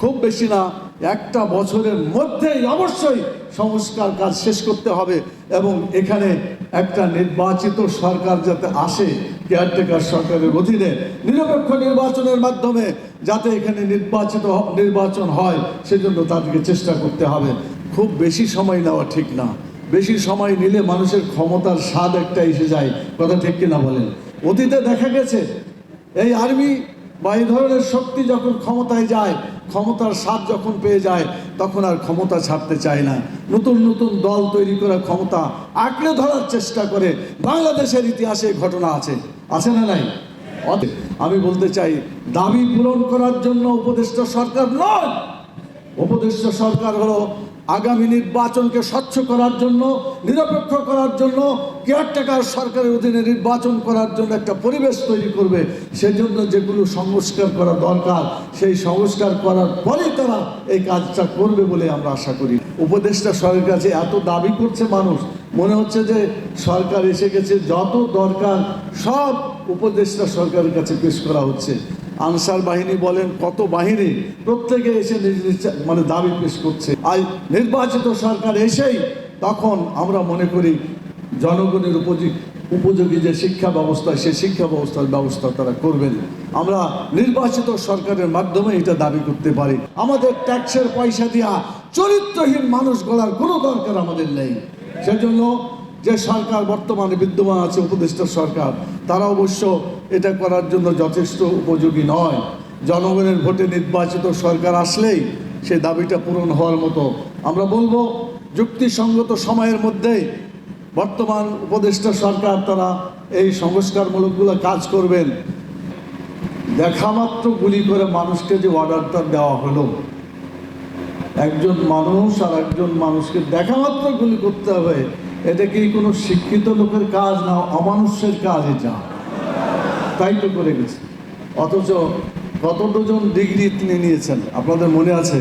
খুব বেশি না, একটা বছরের মধ্যেই অবশ্যই সংস্কার কাজ শেষ করতে হবে এবং এখানে একটা নির্বাচিত সরকার যাতে আসে কেয়ারটেকার সরকারের অধীনে নিরপেক্ষ নির্বাচনের মাধ্যমে যাতে এখানে নির্বাচিত নির্বাচন হয়, সেজন্য তাদেরকে চেষ্টা করতে হবে। খুব বেশি সময় নেওয়া ঠিক না। বেশি সময় নিলে মানুষের ক্ষমতার স্বাদ একটা এসে যায়। কথা ঠিক কিনা বলেন? অতীতে দেখা গেছে, এই আর্মি বা এই ধরনের শক্তি যখন ক্ষমতায় যায়, ক্ষমতার স্বাদ যখন পেয়ে যায়, তখন আর ক্ষমতা ছাড়তে চায় না। নতুন নতুন দল তৈরি করে ক্ষমতা আঁকড়ে ধরার চেষ্টা করে। বাংলাদেশের ইতিহাসে ঘটনা আছে। আছে না নাই? আমি বলতে চাই, দাবি পূরণ করার জন্য উপদেষ্টা সরকার নয়। উপদেষ্টা সরকার হলো আগামী নির্বাচনকে স্বচ্ছ করার জন্য, নিরপেক্ষ করার জন্য কেয়ারটেকার সরকারের অধীনে নির্বাচন করার জন্য একটা পরিবেশ তৈরি করবে। সেজন্য যেগুলো সংস্কার করা দরকার, সেই সংস্কার করার পরেই তারা এই কাজটা করবে বলে আমরা আশা করি। উপদেষ্টা সরকারের কাছে এত দাবি করছে মানুষ। মনে হচ্ছে যে সরকার এসে গেছে, যত দরকার সব উপদেষ্টা সরকারের কাছে পেশ করা হচ্ছে। আনসার বাহিনী বলেন, কত বাহিনী প্রত্যেকে এসে নিজ নিজ মানে দাবি পেশ করছে। আজ নির্বাচিত সরকার এসেই তখন আমরা মনে করি জনগণের উপযোগী উপযোগী যে শিক্ষা ব্যবস্থা, সেই শিক্ষা ব্যবস্থার ব্যবস্থা তারা করবেন। আমরা নির্বাচিত সরকারের মাধ্যমে এটা দাবি করতে পারি। আমাদের ট্যাক্সের পয়সা দিয়া চরিত্রহীন মানুষ গলার কোনো দরকার আমাদের নেই। সেজন্য যে সরকার বর্তমানে বিদ্যমান আছে, উপদেষ্টা সরকার, তারা অবশ্য এটা করার জন্য যথেষ্ট উপযোগী নয়। জনগণের ভোটে নির্বাচিত সরকার আসলেই সে দাবিটা পূরণ হওয়ার মতো। আমরা বলব, যুক্তিসঙ্গত সময়ের মধ্যেই বর্তমান উপদেষ্টা সরকার তারা এই সংস্কারমূলকগুলো কাজ করবেন। দেখামাত্র গুলি করে মানুষকে যে অর্ডারটা দেওয়া হলো। একজন মানুষ আর একজন মানুষকে দেখা মাত্র গুলি করতে হবে। এটা কি কোনো শিক্ষিত লোকের কাজ না অমানুষের কাজ এটা তো করে গেছে অথচ কত ডজন ডিগ্রি তিনি নিয়েছেন, আপনাদের মনে আছে?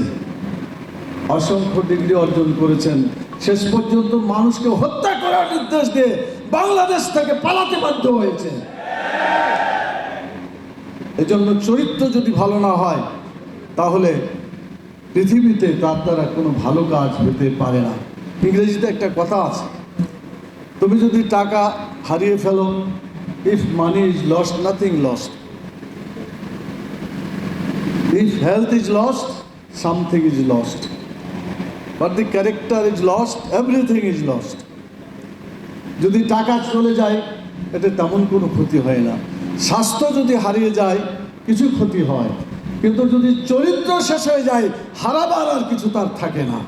অসংখ্য ডিগ্রি অর্জন করেছেন। শেষ পর্যন্ত মানুষকে হত্যা করার নির্দেশ দিয়ে বাংলাদেশ থেকে পালাতে বাধ্য হয়েছে। এজন্য চরিত্র যদি ভালো না হয়, তাহলে পৃথিবীতে তার দ্বারা কোনো ভালো কাজ হতে পারে না। ইংরেজিতে একটা কথা আছে, তুমি যদি টাকা হারিয়ে ফেলো if money is lost nothing lost if health is lost something is lost but the character is lost everything is lost যদি টাকা চলে যায়, এতে তেমন কোনো ক্ষতি হয় না। স্বাস্থ্য যদি হারিয়ে যায়, কিছু ক্ষতি হয়। কিন্তু যদি চরিত্র শেষ হয়ে যায়, হারাবার আর কিছু তার থাকে না।